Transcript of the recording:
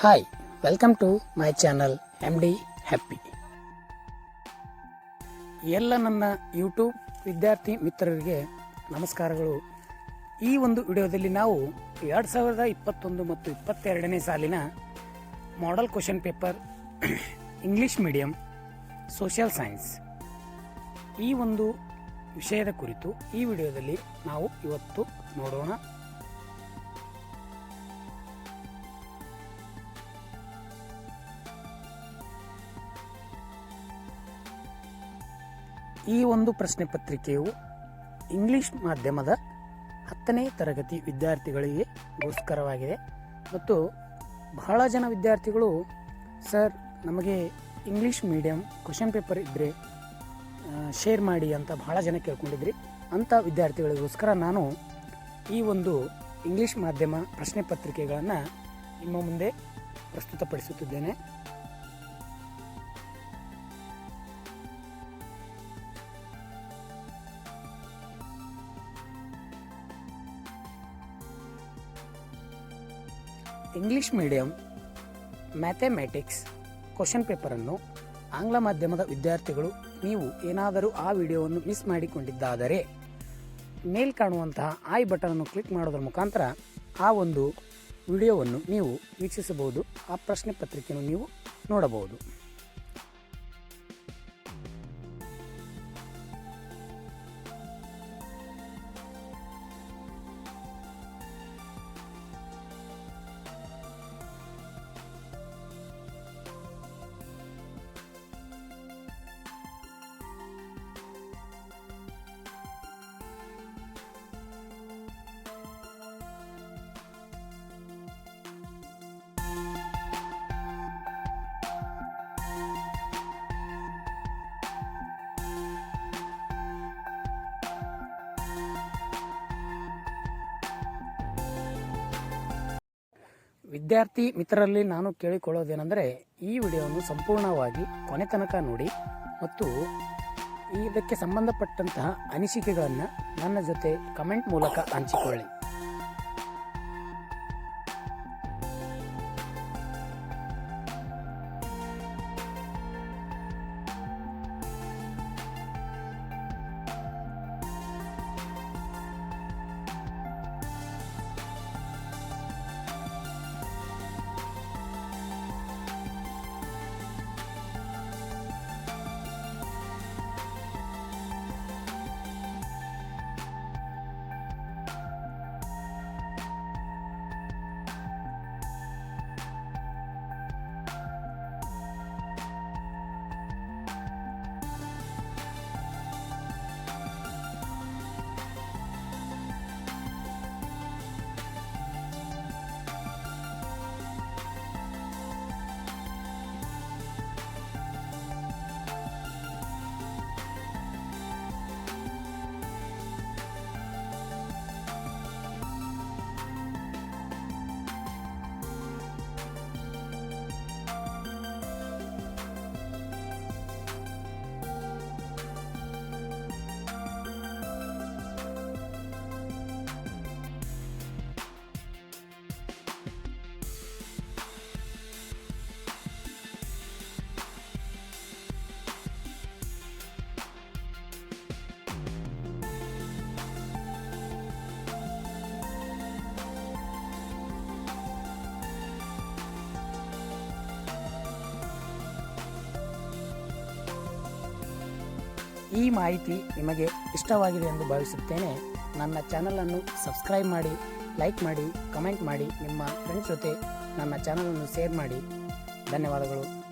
Hi welcome to my channel M D happy ಎಲ್ಲ ನನ್ನ YouTube ವಿದ್ಯಾರ್ಥಿ ಮಿತ್ರರಿಗೆ ನಮಸ್ಕಾರಗಳು. ಈ ಒಂದು ವಿಡಿಯೋದಲ್ಲಿ ನಾವು ಎರಡು ಸಾವಿರದ ಇಪ್ಪತ್ತೊಂದು ಮತ್ತು ಇಪ್ಪತ್ತೆರಡನೇ ಸಾಲಿನ model question paper English medium social science ಈ ಒಂದು ವಿಷಯದ ಕುರಿತು ಈ ವಿಡಿಯೋದಲ್ಲಿ ನಾವು ಇವತ್ತು ನೋಡೋಣ. ಈ ಒಂದು ಪ್ರಶ್ನೆ ಪತ್ರಿಕೆಯು ಇಂಗ್ಲಿಷ್ ಮಾಧ್ಯಮದ ಹತ್ತನೇ ತರಗತಿ ವಿದ್ಯಾರ್ಥಿಗಳಿಗೆ ಗೋಸ್ಕರವಾಗಿದೆ. ಮತ್ತು ಬಹಳ ಜನ ವಿದ್ಯಾರ್ಥಿಗಳು, ಸರ್, ನಮಗೆ ಇಂಗ್ಲೀಷ್ ಮೀಡಿಯಂ ಕ್ವಶನ್ ಪೇಪರ್ ಇದ್ದರೆ ಶೇರ್ ಮಾಡಿ ಅಂತ ಬಹಳ ಜನ ಕೇಳ್ಕೊಂಡಿದ್ರಿ. ಅಂಥ ವಿದ್ಯಾರ್ಥಿಗಳಿಗೋಸ್ಕರ ನಾನು ಈ ಒಂದು ಇಂಗ್ಲಿಷ್ ಮಾಧ್ಯಮ ಪ್ರಶ್ನೆ ಪತ್ರಿಕೆಗಳನ್ನು ನಿಮ್ಮ ಮುಂದೆ ಪ್ರಸ್ತುತಪಡಿಸುತ್ತಿದ್ದೇನೆ. ಇಂಗ್ಲಿಷ್ ಮೀಡಿಯಂ ಮ್ಯಾಥಮೆಟಿಕ್ಸ್ ಕ್ವಶನ್ ಪೇಪರನ್ನು ಆಂಗ್ಲ ಮಾಧ್ಯಮದ ವಿದ್ಯಾರ್ಥಿಗಳು ನೀವು ಏನಾದರೂ ಆ ವಿಡಿಯೋವನ್ನು ಮಿಸ್ ಮಾಡಿಕೊಂಡಿದ್ದಾದರೆ, ಮೇಲ್ ಕಾಣುವಂತಹ ಐ ಅನ್ನು ಕ್ಲಿಕ್ ಮಾಡೋದ್ರ ಮುಖಾಂತರ ಆ ಒಂದು ವಿಡಿಯೋವನ್ನು ನೀವು ವೀಕ್ಷಿಸಬಹುದು, ಆ ಪ್ರಶ್ನೆ ಪತ್ರಿಕೆಯನ್ನು ನೀವು ನೋಡಬಹುದು. ವಿದ್ಯಾರ್ಥಿ ಮಿತ್ರರಲ್ಲಿ ನಾನು ಕೇಳಿಕೊಳ್ಳೋದೇನೆಂದರೆ ಈ ವಿಡಿಯೋವನ್ನು ಸಂಪೂರ್ಣವಾಗಿ ಕೊನೆ ತನಕ ನೋಡಿ ಮತ್ತು ಇದಕ್ಕೆ ಸಂಬಂಧಪಟ್ಟಂತಹ ಅನಿಸಿಕೆಗಳನ್ನು ನನ್ನ ಜೊತೆ ಕಮೆಂಟ್ ಮೂಲಕ ಹಂಚಿಕೊಳ್ಳಿ. ಈ ಮಾಹಿತಿ ನಿಮಗೆ ಇಷ್ಟವಾಗಿದೆ ಎಂದು ಭಾವಿಸುತ್ತೇನೆ. ನನ್ನ ಚಾನಲನ್ನು ಸಬ್ಸ್ಕ್ರೈಬ್ ಮಾಡಿ, ಲೈಕ್ ಮಾಡಿ, ಕಮೆಂಟ್ ಮಾಡಿ ನಿಮ್ಮ ಫ್ರೆಂಡ್ಸ್ ಜೊತೆ ನನ್ನ ಚಾನಲನ್ನು ಶೇರ್ ಮಾಡಿ. ಧನ್ಯವಾದಗಳು.